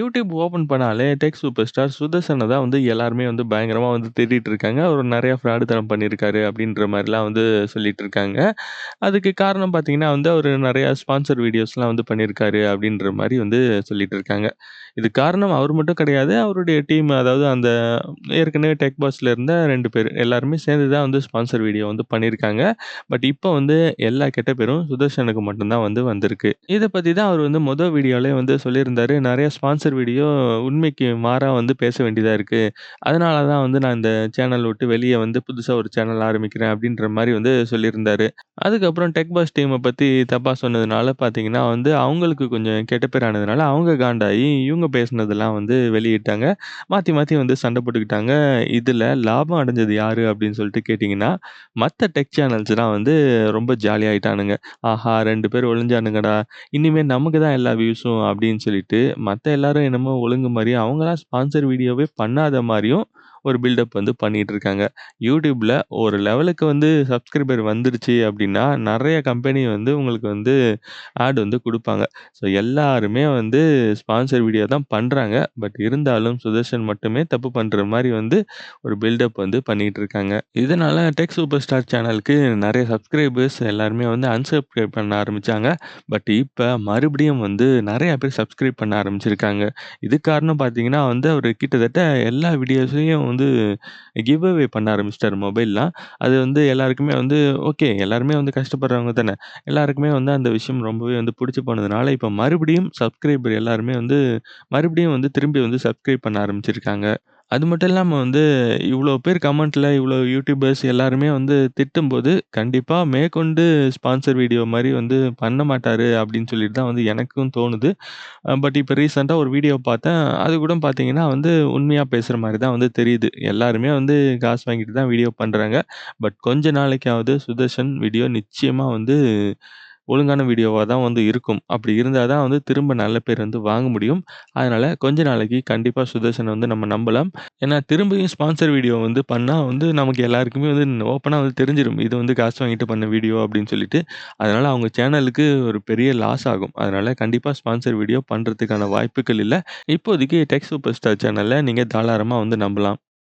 YouTube open பண்ணாலே tech super star Sudarshana தான் வந்து எல்லாருமே வந்து பயங்கரமாக வந்து தேடிட்டு இருக்காங்க. நிறையா ஃப்ராடு ஃப்ராடுத்தனம் பண்ணியிருக்காரு அப்படின்ற மாதிரிலாம் வந்து சொல்லிட்டு இருக்காங்க. அதுக்கு காரணம் பார்த்தீங்கன்னா வந்து அவர் நிறையா ஸ்பான்சர் வீடியோஸ்லாம் வந்து பண்ணியிருக்காரு அப்படின்ற மாதிரி வந்து சொல்லிட்டு இருக்காங்க. இது காரணம் அவர் மட்டும் கிடையாது. அவருடைய டீம் அதாவது அந்த ஏற்கனவே டெக் பாஸில் இருந்த ரெண்டு பேர் எல்லாருமே சேர்ந்து தான் வந்து ஸ்பான்சர் வீடியோ வந்து பண்ணியிருக்காங்க. பட் இப்போ வந்து எல்லா கெட்ட பேரும் சுதர்ஷனுக்கு மட்டும்தான் வந்து வந்திருக்கு. இதை பற்றி தான் அவர் வந்து மொதல் வீடியோலயே வந்து சொல்லியிருந்தாரு. நிறைய ஸ்பான்சர் வீடியோ உண்மைக்கு மாறா வந்து பேச வேண்டியதாக இருக்கு. அதனால தான் வந்து நான் இந்த சேனல் விட்டு வெளியே வந்து புதுசாக ஒரு சேனல் ஆரம்பிக்கிறேன் அப்படின்ற மாதிரி வந்து சொல்லியிருந்தாரு. அதுக்கப்புறம் டெக் பாஸ் டீமை பற்றி தப்பா சொன்னதுனால பார்த்தீங்கன்னா வந்து அவங்களுக்கு கொஞ்சம் கெட்ட பேர் ஆனதுனால அவங்க காண்டாகி இவங்க பேசுனதெல்லாம் வந்து வெளியிட்டாங்க. மாற்றி மாற்றி வந்து சண்டை போட்டுக்கிட்டாங்க. இதில் லாபம் அடைஞ்சது யார் அப்படின்னு சொல்லிட்டு கேட்டிங்கன்னா மற்ற டெக் சேனல்ஸ்லாம் வந்து ரொம்ப ஜாலியாயிட்டானுங்க. ஆஹா ரெண்டு பேர் ஒழிஞ்சானுங்கடா இனிமேல் நமக்கு தான் எல்லா வியூஸும் அப்படின்னு சொல்லிட்டு மற்ற எல்லாரும் என்னமோ ஒழுங்கு மாதிரியும் அவங்களாம் ஸ்பான்சர் வீடியோவே பண்ணாத மாதிரியும் ஒரு பில்டப் வந்து பண்ணிகிட்ருக்காங்க இருக்காங்க. ஒரு லெவலுக்கு வந்து சப்ஸ்கிரைபர் வந்துருச்சு அப்படின்னா, நிறைய கம்பெனி வந்து உங்களுக்கு வந்து ஆட் வந்து கொடுப்பாங்க ஸோ எல்லாருமே வந்து ஸ்பான்சர் வீடியோ தான் பண்ணுறாங்க பட் இருந்தாலும் சுதர்ஷன் மட்டுமே தப்பு பண்ணுற மாதிரி வந்து ஒரு பில்டப் வந்து பண்ணிகிட்டு இருக்காங்க. இதனால் டெக் சூப்பர் ஸ்டார் சேனலுக்கு நிறைய சப்ஸ்கிரைபர்ஸ் எல்லாருமே வந்து அன்சப்ஸ்கிரைப் பண்ண ஆரம்பிச்சாங்க. பட் இப்போ மறுபடியும் வந்து நிறையா பேர் சப்ஸ்கிரைப் பண்ண ஆரம்பிச்சிருக்காங்க. இதுக்கு காரணம் பார்த்தீங்கன்னா வந்து அவர் கிட்டத்தட்ட எல்லா வீடியோஸையும் வந்து கிவ் அவே பண்ண ஆரம்பிச்சிட்டார் மொபைல்லாம். அது வந்து எல்லாருக்குமே வந்து ஓகே எல்லாருமே வந்து கஷ்டப்படுறவங்க தானே. எல்லாருக்குமே வந்து அந்த விஷயம் ரொம்பவே வந்து பிடிச்சி போனதுனால, இப்போ மறுபடியும் சப்ஸ்கிரைபர் எல்லாருமே வந்து மறுபடியும் வந்து திரும்பி வந்து சப்ஸ்கிரைப் பண்ண ஆரம்பிச்சிருக்காங்க. அது மட்டும் இல்லாம வந்து இவ்வளோ பேர் கமெண்ட்ல இவ்வளோ யூடியூபர்ஸ் எல்லாருமே வந்து திட்டும்போது, கண்டிப்பா மேற்கொண்டு ஸ்பான்சர் வீடியோ மாரி வந்து பண்ண மாட்டாரு அப்படின்னு சொல்லிட்டு தான் வந்து எனக்கும் தோணுது. அ பட் இப்ப ரீசென்ட்டா ஒரு வீடியோ பார்த்தேன். அது கூட பார்த்தீங்கன்னா வந்து உண்மையா பேசுற மாரி தான் வந்து தெரியுது. எல்லாருமே வந்து காசு வாங்கிட்டு தான் வீடியோ பண்றாங்க. பட் கொஞ்ச நாளைக்காவது சுதர்ஷன் வீடியோ நிச்சயமா வந்து ஒழுங்கான வீடியோவா தான் வந்து இருக்கும். அப்படி இருந்தா தான் வந்து திரும்ப நல்ல பேர் வந்து வாங்க முடியும். அதனால கொஞ்ச நாளைக்கு கண்டிப்பா சுதர்ஷன வந்து நம்ம நம்பலாம். ஏன்னா திரும்பியும் ஸ்பான்சர் வீடியோ வந்து பண்ணா வந்து நமக்கு எல்லாருக்குமே வந்து ஓப்பனா வந்து தெரிஞ்சிரும். இது வந்து காசு வாங்கிட்டு பண்ண வீடியோ அப்படின்னு சொல்லிட்டு. அதனால அவங்க சேனலுக்கு ஒரு பெரிய லாஸ் ஆகும். அதனால கண்டிப்பா ஸ்பான்சர் வீடியோ பண்றதுக்கான வாய்ப்புகள் இல்ல. இப்போதைக்கு டெக் சூப்பர் ஸ்டார் சேனல நீங்க தாராளமா வந்து நம்பலாம்.